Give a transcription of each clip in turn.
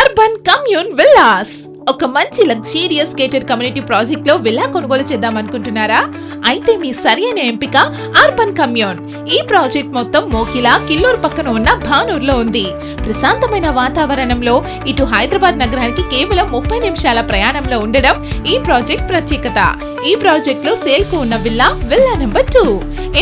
Urban commune villas ఒక మంచి luxurious gated community ప్రాజెక్ట్లో విల్లా కొనుగోలు చేద్దాం అనుకుంటున్నారా? అయితే మీ సరైన ఎంపిక అర్బన్ కమ్యూన్ ఈ ప్రాజెక్ట్ మొత్తం మోకిలా కిల్లూరు పక్కన ఉన్న భానూర్లో ఉంది. ప్రశాంతమైన వాతావరణంలో ఇటు హైదరాబాద్ నగరానికి కేవలం ముప్పై నిమిషాల ప్రయాణంలో ఉండడం ఈ ప్రాజెక్ట్ ప్రత్యేకత. ఈ ప్రాజెక్ట్లో సేల్కు ఉన్న villa villa number two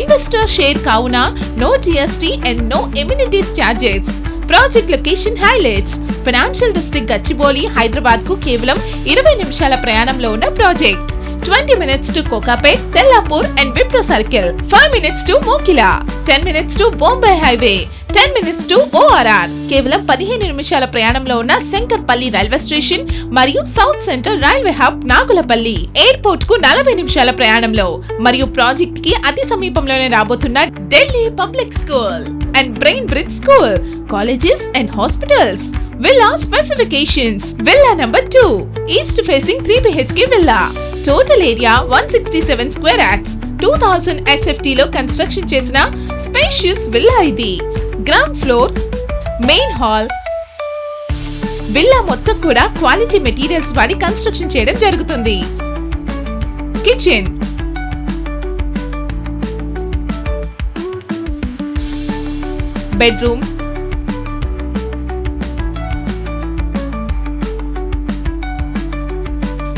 investor share కావున no GST and no amenities charges project location highlights. Financial district Gachibowli హైదరాబాద్కు కేవలం ఇరవై నిమిషాల ప్రయాణంలో ఉన్న project. Twenty minutes to Kokapet Tellapur and Wipro circle five minutes to Mokila ten minutes to Bombay highway ten minutes to ORR కేవలం పదిహేను నిమిషాల ప్రయాణంలో ఉన్న శంకర్పల్లి రైల్వే స్టేషన్ మరియు south central railway hub Nagulapalli ఎయిర్పోర్ట్కు నలభై నిమిషాల ప్రయాణంలో మరియు ప్రాజెక్ట్కి అతి సమీపంలోనే రాబోతున్న Delhi public school and brain bridge school colleges and hospitals villa specifications villa number two east facing three BHK villa total area one sixty seven square yards two thousand SFT లో construction చేసిన spacious villa ఇది. Ground floor main hall villa మొత్తం కూడా quality materials వాడి construction చేయడం జరుగుతుంది. Kitchen bedroom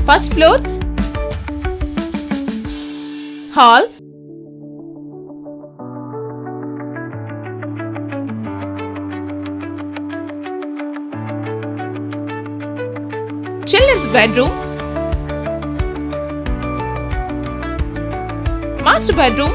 first floor hall children's bedroom master bedroom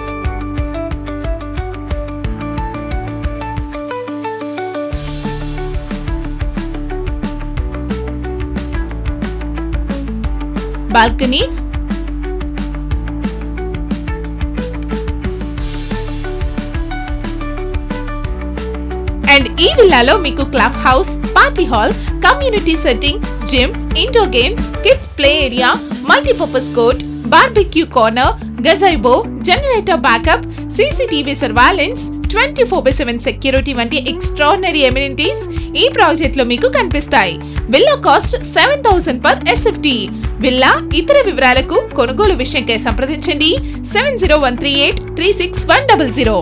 balcony and ఈ విల్లాలో మీకు club house party hall community setting gym indoor games kids play area multipurpose court barbecue corner gazebo generator backup CCTV surveillance twenty four by seven security వంటి extraordinary amenities ఈ ప్రాజెక్ట్లో మీకు కనిపిస్తాయి. Villa cost seven thousand per SFT. Villa ఇతర వివరాలకు కొనుగోలు విషయంకై సంప్రదించండి. Seven zero one three eight three six one double zero.